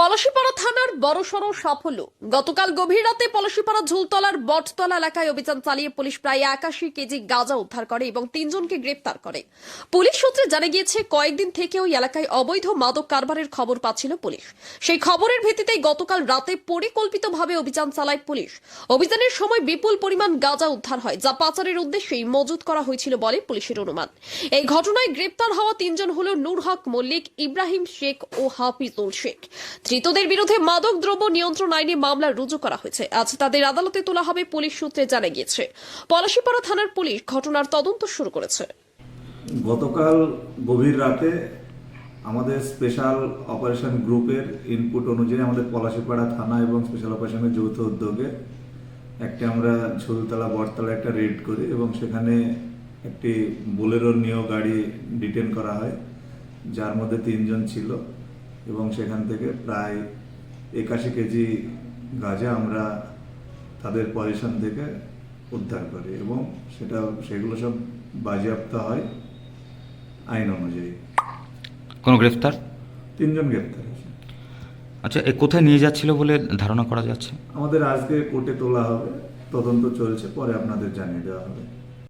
পলাশীপাড়া থানার বড়সড় সাফল্য। গতকাল গভীর রাতে পলাশীপাড়া ঝুলতলার বটতলা এলাকায় অভিযান চালিয়ে পুলিশ প্রায় একাশি কেজি গাঁজা উদ্ধার করে এবং তিনজনকে গ্রেপ্তার করে। পুলিশ সূত্রে জানা গিয়েছে, কয়েকদিন থেকে ওই এলাকায় অবৈধ মাদক কারবারের খবর পাচ্ছিল পুলিশ। সেই খবরের ভিত্তিতেই গতকাল রাতে পরিকল্পিতভাবে অভিযান চালায় পুলিশ। অভিযানের সময় বিপুল পরিমাণ গাঁজা উদ্ধার হয়, যা পাচারের উদ্দেশ্যেই মজুত করা হয়েছিল বলে পুলিশের অনুমান। এই ঘটনায় গ্রেপ্তার হওয়া তিনজন হল নূর হক মল্লিক, ইব্রাহিম শেখ ও হাফিজুল শেখ। ধৃতদের বিরুদ্ধে মাদক দ্রব্য নিয়ন্ত্রণ আইনে মামলা রুজু করা হয়েছে। আজ তাদের আদালতে তোলা হবে পুলিশ সূত্রে জানা গিয়েছে। পলাশীপাড়া থানার পুলিশ ঘটনার তদন্ত শুরু করেছে। গতকাল গভীর রাতে আমাদের স্পেশাল অপারেশন গ্রুপের ইনপুট অনুযায়ী আমাদের পলাশিপাড়া থানা এবং স্পেশাল অপারেশনের যৌথ উদ্যোগে একটা আমরা ঝুলতলা, বটতলা একটা রেড করি এবং সেখানে একটি বোলেরো নিয়েও গাড়ি ডিটেন করা হয়, যার মধ্যে তিনজন ছিল। এবং সেখান থেকে প্রায় একাশি কেজি গাঁজা আমরা তাদের পজিশন থেকে উদ্ধার করি এবং সেটা সেগুলো সব বাজেয়াপ্ত হয় আইন অনুযায়ী। কোনো গ্রেফতার? তিনজন গ্রেপ্তার হয়েছে। আচ্ছা এ কোথায় নিয়ে যাচ্ছিল বলে ধারণা করা যাচ্ছে? আমাদের আজকে কোর্টে তোলা হবে তদন্ত চলছে পরে আপনাদের জানিয়ে দেওয়া হবে।